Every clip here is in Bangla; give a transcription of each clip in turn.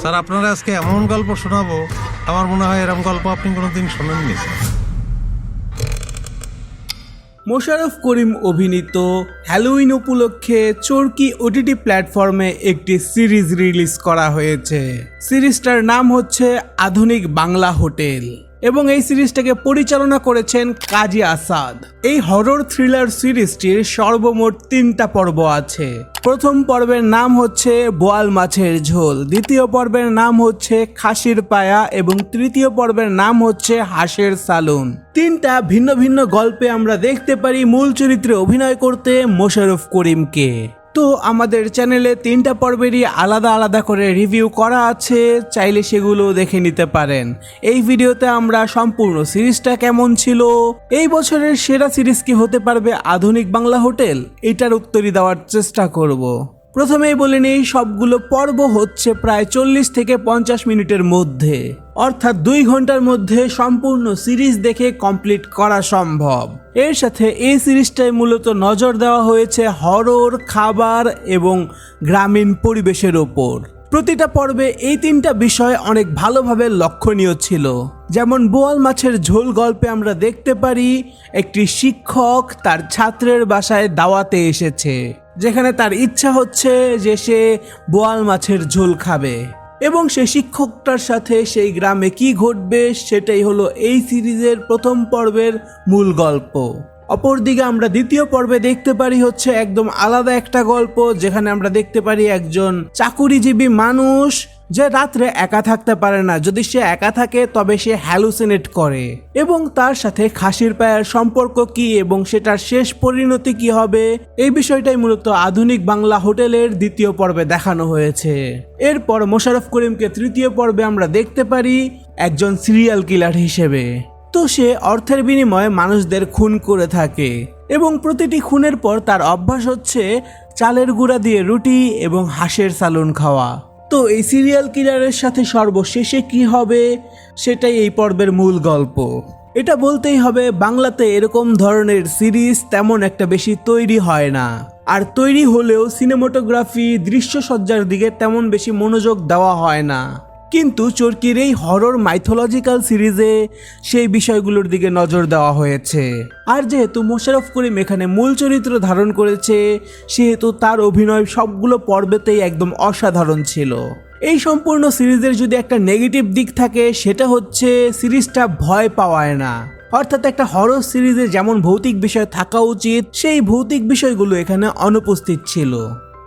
স্যার, আপনারা আজকে এমন গল্প শোনাবো, আমার মনে হয় এরকম গল্প আপনি কোনোদিন শোনেননি মোশারফ করিম অভিনীত হ্যালোইন উপলক্ষে চরকি ওটিটি প্ল্যাটফর্মে একটি সিরিজ রিলিজ করা হয়েছে। সিরিজটার নাম হচ্ছে আধুনিক বাংলা হোটেল। এবং এই সিরিজটাকে পরিচালনা করেছেন কাজী আসাদ। এই হরর থ্রিলার সিরিজটির সর্বমোট তিনটা পর্ব আছে। প্রথম পর্বের নাম হচ্ছে বোয়াল মাছের ঝোল। দ্বিতীয় পর্বের নাম হচ্ছে খাসির পায়া এবং তৃতীয় পর্বের নাম হচ্ছে হাঁসের সালুন। তিনটা ভিন্ন ভিন্ন গল্পে আমরা দেখতে পারি মূল চরিত্রে অভিনয় করতে মোশারফ করিমকে। তো আমাদের চ্যানেলে তিনটা পর্বেরই আলাদা আলাদা করে রিভিউ করা আছে, চাইলে সেগুলো দেখে নিতে পারেন। এই ভিডিওতে আমরা সম্পূর্ণ সিরিজটা কেমন ছিল? এই বছরের সেরা সিরিজ কি হতে পারবে আধুনিক বাংলা হোটেল? এটার উত্তরই দেওয়ার চেষ্টা করব। প্রথমেই বলে নেই, সবগুলো পর্ব হচ্ছে প্রায় চল্লিশ থেকে পঞ্চাশ মিনিটের মধ্যে। অর্থাৎ দুই ঘণ্টার মধ্যে সম্পূর্ণ সিরিজ দেখে কমপ্লিট করা সম্ভব। এর সাথে এই সিরিজটায় মূলত নজর দেওয়া হয়েছে হরর, খাবার এবং গ্রামীণ পরিবেশের ওপর। প্রতিটা পর্বে এই তিনটা বিষয় অনেক ভালোভাবে লক্ষণীয় ছিল। যেমন বোয়াল মাছের ঝোল গল্পে আমরা দেখতে পারি, একটি শিক্ষক তার ছাত্রের বাসায় দাওয়াতে এসেছে। যেখানে তার ইচ্ছা হচ্ছে যে সে বোয়াল মাছের ঝোল খাবে। এবং সে শিক্ষকটার সাথে সেই গ্রামে কি ঘটবে, সেটাই হলো এই সিরিজের প্রথম পর্বের মূল গল্প। অপরদিকে আমরা দ্বিতীয় পর্বে দেখতে পারি হচ্ছে একদম আলাদা একটা গল্প, যেখানে আমরা দেখতে পারি একজন চাকুরিজীবী মানুষ যে রাত্রে একা থাকতে পারে না। যদি সে একা থাকে, তবে সে হ্যালুসিনেট করে। এবং তার সাথে খাসির পায়ের সম্পর্ক কি এবং সেটার শেষ পরিণতি কি হবে, এই বিষয়টাই মূলত আধুনিক বাংলা হোটেলের দ্বিতীয় পর্বে দেখানো হয়েছে। এরপর মোশারফ করিমকে তৃতীয় পর্বে আমরা দেখতে পারি একজন সিরিয়াল কিলার হিসেবে। তো সে অর্থের বিনিময়ে মানুষদের খুন করে থাকে এবং প্রতিটি খুনের পর তার অভ্যাস হচ্ছে চালের গুঁড়া দিয়ে রুটি এবং হাঁসের সালুন খাওয়া। তো এই সিরিয়াল কিলারের সাথে সর্বশেষে কি হবে, সেটাই এই পর্বের মূল গল্প। এটা বলতেই হবে, বাংলাতে এরকম ধরনের সিরিজ তেমন একটা বেশি তৈরি হয় না। আর তৈরি হলেও সিনেমাটোগ্রাফি, দৃশ্যসজ্জার দিকে তেমন বেশি মনোযোগ দেওয়া হয় না। কিন্তু চরকির এই হরর মাইথোলজিক্যাল সিরিজে সেই বিষয়গুলোর দিকে নজর দেওয়া হয়েছে। আর যেহেতু মোশারফ করিম এখানে মূল চরিত্র ধারণ করেছে, সেহেতু তার অভিনয় সবগুলো পর্বেতেই একদম অসাধারণ ছিল। এই সম্পূর্ণ সিরিজের যদি একটা নেগেটিভ দিক থাকে, সেটা হচ্ছে সিরিজটা ভয় পাওয়ায় না। অর্থাৎ একটা হরর সিরিজে যেমন ভৌতিক বিষয় থাকা উচিত, সেই ভৌতিক বিষয়গুলো এখানে অনুপস্থিত ছিল।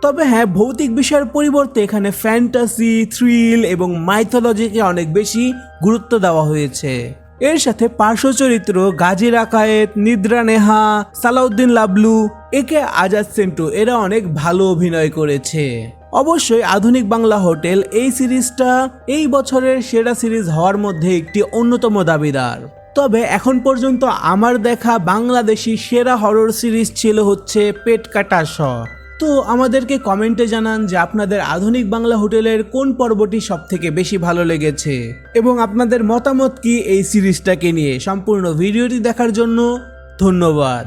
তবে হ্যাঁ ভৌতিক বিষয়ের পরিবর্তে এখানে ফ্যান্টাসি থ্রিল এবং মাইথোলজিকে অনেক বেশি গুরুত্ব দেওয়া হয়েছে। এর সাথে পার্শ্ব চরিত্র গাজী রাকায়েত নিদ্রা নেহা, সালাউদ্দিন লাবলু, একে আজাদ সেন্টু, এরা অনেক ভালো অভিনয় করেছে। অবশ্যই আধুনিক বাংলা হোটেল এই সিরিজটা এই বছরের সেরা সিরিজ হওয়ার মধ্যে একটি অন্যতম দাবিদার। তবে এখন পর্যন্ত আমার দেখা বাংলাদেশি সেরা হরর সিরিজ ছিল হচ্ছে পেট কাটা শ তো আমাদেরকে কমেন্টে জানান যে আপনাদের আধুনিক বাংলা হোটেলের কোন পর্বটি সব থেকে বেশি ভালো লেগেছে এবং আপনাদের মতামত কি এই সিরিজটাকে নিয়ে সম্পূর্ণ ভিডিওটি দেখার জন্য ধন্যবাদ।